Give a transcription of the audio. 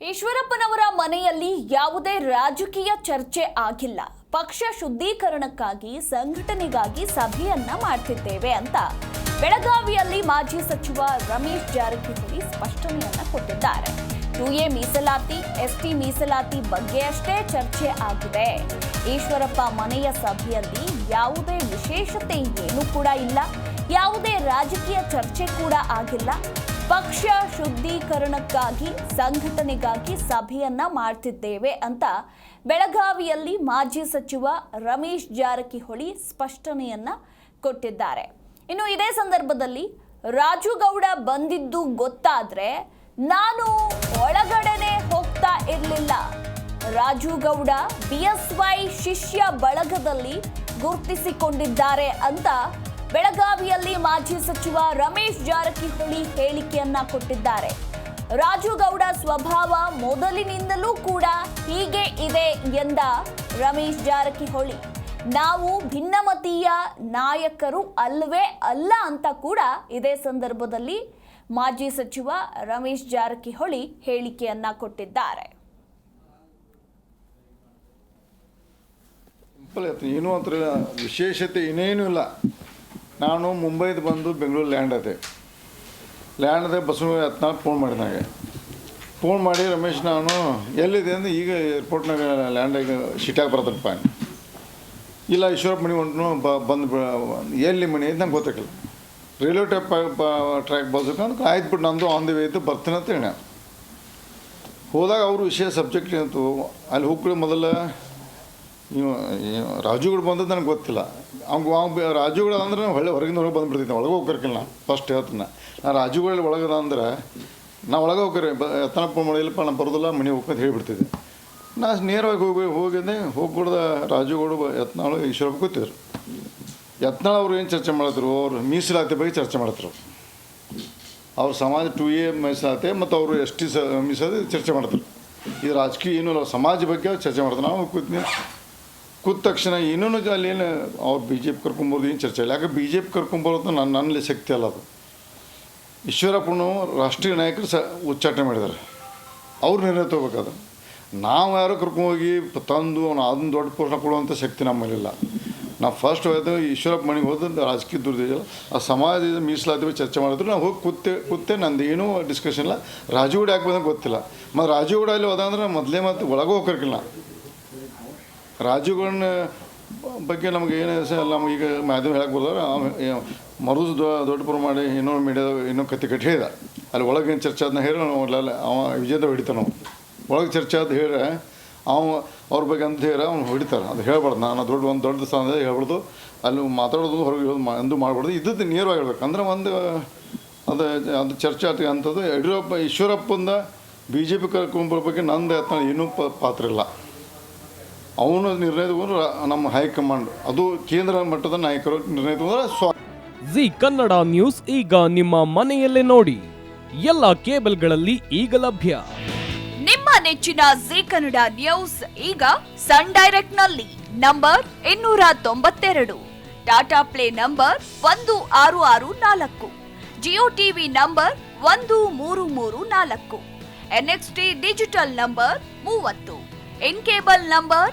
ಈಶ್ವರಪ್ಪನವರ ಮನೆಯಲ್ಲಿ ಯಾವುದೇ ರಾಜಕೀಯ ಚರ್ಚೆ ಆಗಿಲ್ಲ. ಪಕ್ಷ ಶುದ್ಧೀಕರಣಕ್ಕಾಗಿ ಸಂಘಟನೆಗಾಗಿ ಸಭೆಯನ್ನ ಮಾಡ್ತಿದ್ದೇವೆ ಅಂತ ಬೆಳಗಾವಿಯಲ್ಲಿ ಮಾಜಿ ಸಚಿವ ರಮೇಶ್ ಜಾರಕಿಹೊಳಿ ಸ್ಪಷ್ಟನೆಯನ್ನ ಕೊಟ್ಟಿದ್ದಾರೆ. ಟು ಎ ಮೀಸಲಾತಿ, ಎಸ್ಟಿ ಮೀಸಲಾತಿ ಬಗ್ಗೆ ಅಷ್ಟೇ ಚರ್ಚೆ ಆಗಿದೆ. ಈಶ್ವರಪ್ಪ ಮನೆಯ ಸಭೆಯಲ್ಲಿ ಯಾವುದೇ ವಿಶೇಷತೆ ಏನು ಕೂಡ ಇಲ್ಲ. ಯಾವುದೇ ರಾಜಕೀಯ ಚರ್ಚೆ ಕೂಡ ಆಗಿಲ್ಲ. ಪಕ್ಷ ಶುದ್ಧೀಕರಣಕ್ಕಾಗಿ, ಸಂಘಟನೆಗಾಗಿ ಸಭೆಯನ್ನ ಮಾಡ್ತಿದ್ದೇವೆ ಅಂತ ಬೆಳಗಾವಿಯಲ್ಲಿ ಮಾಜಿ ಸಚಿವ ರಮೇಶ್ ಜಾರಕಿಹೊಳಿ ಸ್ಪಷ್ಟನೆಯನ್ನ ಕೊಟ್ಟಿದ್ದಾರೆ. ಇನ್ನು ಇದೇ ಸಂದರ್ಭದಲ್ಲಿ ರಾಜುಗೌಡ ಬಂದಿದ್ದು ಗೊತ್ತಾದ್ರೆ ನಾನು ಒಳಗಡೆನೆ ಹೋಗ್ತಾ ಇರಲಿಲ್ಲ. ರಾಜುಗೌಡ ಬಿಎಸ್ವೈ ಶಿಷ್ಯ ಬಳಗದಲ್ಲಿ ಗುರುತಿಸಿಕೊಂಡಿದ್ದಾರೆ ಅಂತ ಬೆಳಗಾವಿಯಲ್ಲಿ ಮಾಜಿ ಸಚಿವ ರಮೇಶ್ ಜಾರಕಿಹೊಳಿ ಹೇಳಿಕೆಯನ್ನ ಕೊಟ್ಟಿದ್ದಾರೆ. ರಾಜುಗೌಡ ಸ್ವಭಾವ ಮೊದಲಿನಿಂದಲೂ ಕೂಡ ಹೀಗೆ ಇದೆ ಎಂದ ರಮೇಶ್ ಜಾರಕಿಹೊಳಿ. ನಾವು ಭಿನ್ನಮತೀಯ ನಾಯಕರು ಅಲ್ವೇ ಅಲ್ಲ ಅಂತ ಕೂಡ ಇದೇ ಸಂದರ್ಭದಲ್ಲಿ ಮಾಜಿ ಸಚಿವ ರಮೇಶ್ ಜಾರಕಿಹೊಳಿ ಹೇಳಿಕೆಯನ್ನ ಕೊಟ್ಟಿದ್ದಾರೆ. ಏನು ಅಂತ ವಿಶೇಷತೆ ಇನ್ನೇನೂ ಇಲ್ಲ. ನಾನು ಮುಂಬೈದು ಬಂದು ಬೆಂಗಳೂರು ಲ್ಯಾಂಡ್ ಲ್ಯಾಂಡ್ ಅದೇ ಬಸವ ಹತ್ನಾಲ್ ಫೋನ್ ಮಾಡಿದಾಗ ಫೋನ್ ಮಾಡಿ ರಮೇಶ್, ನಾನು ಎಲ್ಲಿದೆ ಅಂದ್ರೆ ಈಗ ಏರ್ಪೋರ್ಟ್ನಾಗ ಲ್ಯಾಂಡಾಗ ಸಿಟ್ಯಾಗ ಬರ್ತಪ್ಪ ಇಲ್ಲ, ಈಶ್ವರಪ್ಪ ಮನೆ ಹೊಂಟು ಬ, ಬಂದು ಎಲ್ಲಿ ಮನೆ ಅಂತ ನಂಗೆ ಗೊತ್ತಾಗಿಲ್ಲ ರೈಲ್ವೆ ಟ್ರ್ಯಾಕ್ ಬಾಜುಕ ಅಂತ ಆಯ್ತು ಬಿಟ್ಟು ನಂದು ಆನ್ ದಿ ವೇ ಇತ್ತು ಬರ್ತೀನಿ ಅಂತ ಹೇಳ ಹೋದಾಗ ಅವರು ವಿಷಯ ಸಬ್ಜೆಕ್ಟ್ ಏನಂತು ಅಲ್ಲಿ ಹೋಗ್ಬಿಡಿ ಮೊದಲು ನೀವು ರಾಜುಗಳು ಬಂದದ್ದು ನನಗೆ ಗೊತ್ತಿಲ್ಲ. ಅವ್ಗೆ ಅವ್ ರಾಜುಗಳು ಅಂದ್ರೆ ನಾನು ಹೊಳ್ಳೆ ಹೊರಗಿಂದ ಹೊರಗೆ ಬಂದುಬಿಡ್ತಿದ್ದೆ ಒಳಗೆ ಹೋಗ್ಕರ್ಕಿಲ್ಲ ನಾ ಫಸ್ಟ್ ಹೇಳ್ತೀನಿ ನಾ. ರಾಜುಗಳಲ್ಲಿ ಒಳಗದ ಅಂದ್ರೆ ನಾ ಒಳಗೆ ಹೋಗ್ರಿ ಬ ಎತ್ತನಪ್ಪ ಮಾಡಿಲ್ಲಪ್ಪ ನಾನು ಬರೋದಿಲ್ಲ, ಮನೆ ಹೋಗ್ಕೊಂತ ಹೇಳಿಬಿಡ್ತಿದ್ದೆ ನಾ ನೇರವಾಗಿ ಹೋಗಿ ಹೋಗಿದ್ದೆ ಹೋಗ್ಬಿಡ್ದ ರಾಜುಗಳು ಯತ್ನಾಳು ಈಶ್ವರಪ್ಪ ಕೂತಿದ್ರು. ಯತ್ನಾಳ್ ಅವ್ರು ಏನು ಚರ್ಚೆ ಮಾಡತ್ರು ಅವ್ರು ಮೀಸಲಾತಿ ಬಗ್ಗೆ ಚರ್ಚೆ ಮಾಡತ್ರು ಅವ್ರ ಸಮಾಜ ಟು ಎ ಮೀಸಲಾತಿ ಮತ್ತು ಅವರು ಎಸ್ ಟಿ ಸ ಮೀಸಲಾತಿ ಚರ್ಚೆ ಮಾಡ್ತಾರೆ ಇದು ರಾಜಕೀಯ ಏನೂ ಸಮಾಜ ಬಗ್ಗೆ ಚರ್ಚೆ ಮಾಡ್ತಾರೆ ನಾವು ಕೂತ್ನಿ. ಕೂತ ತಕ್ಷಣ ಏನೂ ಅಲ್ಲಿ ಏನು, ಅವ್ರು ಬಿ ಜೆ ಪಿ ಕರ್ಕೊಂಬೋದು ಏನು ಚರ್ಚೆ ಇಲ್ಲ. ಯಾಕೆ ಬಿ ಜೆ ಪಿ ಕರ್ಕೊಂಬರೋದು ನನ್ನ ನನ್ನಲ್ಲಿ ಶಕ್ತಿ ಅಲ್ಲ ಅದು. ಈಶ್ವರಪ್ಪನು ರಾಷ್ಟ್ರೀಯ ನಾಯಕರು ಸ ಉಚ್ಚಾಟನೆ ಮಾಡಿದ್ದಾರೆ. ಅವ್ರು ನಿರ್ಣಯ ತಗೋಬೇಕಾದ ನಾವು ಯಾರೋ ಕರ್ಕೊಂಡೋಗಿ ತಂದು ಅವ್ನು ಅದನ್ನ ದೊಡ್ಡ ಪೋಷಣ ಕೊಡುವಂಥ ಶಕ್ತಿ ನಮ್ಮಲ್ಲಿಲ್ಲ ನಾವು ಫಸ್ಟ್ ಹೋಯ್ತು, ಈಶ್ವರಪ್ಪ ಮನೆಗೆ ಹೋದ ರಾಜಕೀಯ ದುರ್ದಿಲ್ಲ ಆ ಸಮಾಜದ ಮೀಸಲಾತಿ ಬಗ್ಗೆ ಚರ್ಚೆ ಮಾಡಿದ್ರು. ನಾವು ಹೋಗಿ ಕೂತೆ ಕೂತೆ ನಂದು ಏನೂ ಡಿಸ್ಕಷನ್ ಇಲ್ಲ. ರಾಜೀವ್ ಯಾಕೆ ಬಂದಂಗೆ ಗೊತ್ತಿಲ್ಲ. ಮತ್ತು ರಾಜೀವ್ ಅಲ್ಲಿ ಹೋದಂದ್ರೆ ಮೊದಲೇ ಮತ್ತು ಒಳಗೆ ಹೋಗ್ಕರ್ಕಿಲ್ಲ ರಾಜುಗಳನ್ನ ಬಗ್ಗೆ ನಮ್ಗೆ ಏನು ನಮ್ಗೆ ಈಗ ಮಾಧ್ಯಮ ಹೇಳಕ್ಕೆ ಬರ್ತಾರೆ ಮರುದು ದೊಡ್ಡ ಪ್ರಮಾಣ ಇನ್ನೂ ಮೀಡಿಯಾದಾಗ ಇನ್ನೂ ಕತ್ತಿ ಕಟ್ಟಿ ಹೇಳಿದ ಅಲ್ಲಿ ಒಳಗೆ ಏನು ಚರ್ಚೆ ಅದನ್ನ ಹೇಳಿ ನಾವು ಅವ ವಿಜೇತ ಹೊಡಿತಾನೆ ನಾವು. ಒಳಗೆ ಚರ್ಚೆ ಅದು ಹೇಳ ಅವ, ಅವ್ರ ಬಗ್ಗೆ ಅಂತ ಹೇಳಿ ಅವ್ನು ಹೊಡಿತಾರೆ. ಅದು ಹೇಳ್ಬಾರ್ದು. ನಾನು ದೊಡ್ಡ, ಒಂದು ದೊಡ್ಡ ಸ್ಥಾನದಲ್ಲಿ ಹೇಳ್ಬಾರ್ದು. ಅಲ್ಲಿ ಮಾತಾಡೋದು, ಹೊರಗೆ ಎಂದು ಮಾಡ್ಬಾರ್ದು. ಇದ್ದದ್ದು ನೇರವಾಗಿ ಹೇಳ್ಬೇಕು. ಅಂದ್ರೆ ಒಂದು, ಅದು ಅದು ಚರ್ಚೆ ಆತ ಅಂಥದ್ದು ಯಡಿಯೂರಪ್ಪ, ಈಶ್ವರಪ್ಪಂದ ಬಿ ಜೆ ಪಿ ಕರ್ಕೊಂಬರ ಬಗ್ಗೆ ನಂದು ಏನೂ ಪಾತ್ರ ಇಲ್ಲ. ಅವನು ನಿರ್ಣಯ ತಗೊಂಡ್ರೆ ನಮ್ಮ ಹೈಕಮಾಂಡ್ ಅದು ಕೇಂದ್ರ ಮಟ್ಟದ ನಾಯಕರು ನಿರ್ಣಯ ತಗೊಂಡ್ರೆ ಸ್ವ ಜಿ ಕನ್ನಡ ನ್ಯೂಸ್ ಈಗ ನಿಮ್ಮ ಮನೆಯಲ್ಲೇ ನೋಡಿ. ಎಲ್ಲ ಕೇಬಲ್ಗಳಲ್ಲಿ ಈಗ ಲಭ್ಯ. ನಿಮ್ಮ ನೆಚ್ಚಿನ ಜಿ ಕನ್ನಡ ನ್ಯೂಸ್ ಈಗ ಸನ್ ಡೈರೆಕ್ಟ್ನಲ್ಲಿ ನಂಬರ್ ಇನ್ನೂರ ತೊಂಬತ್ತೆರಡು. ಟಾಟಾ ಪ್ಲೇ ನಂಬರ್ ಒಂದು ಆರು ಆರು ನಾಲ್ಕು. ಜಿಯೋ ಟಿವಿ ನಂಬರ್ ಒಂದು ಮೂರು ಮೂರು ನಾಲ್ಕು. ಎನ್ಎಕ್ಸ್ಟಿ ಡಿಜಿಟಲ್ ನಂಬರ್ ಮೂವತ್ತು. In cable number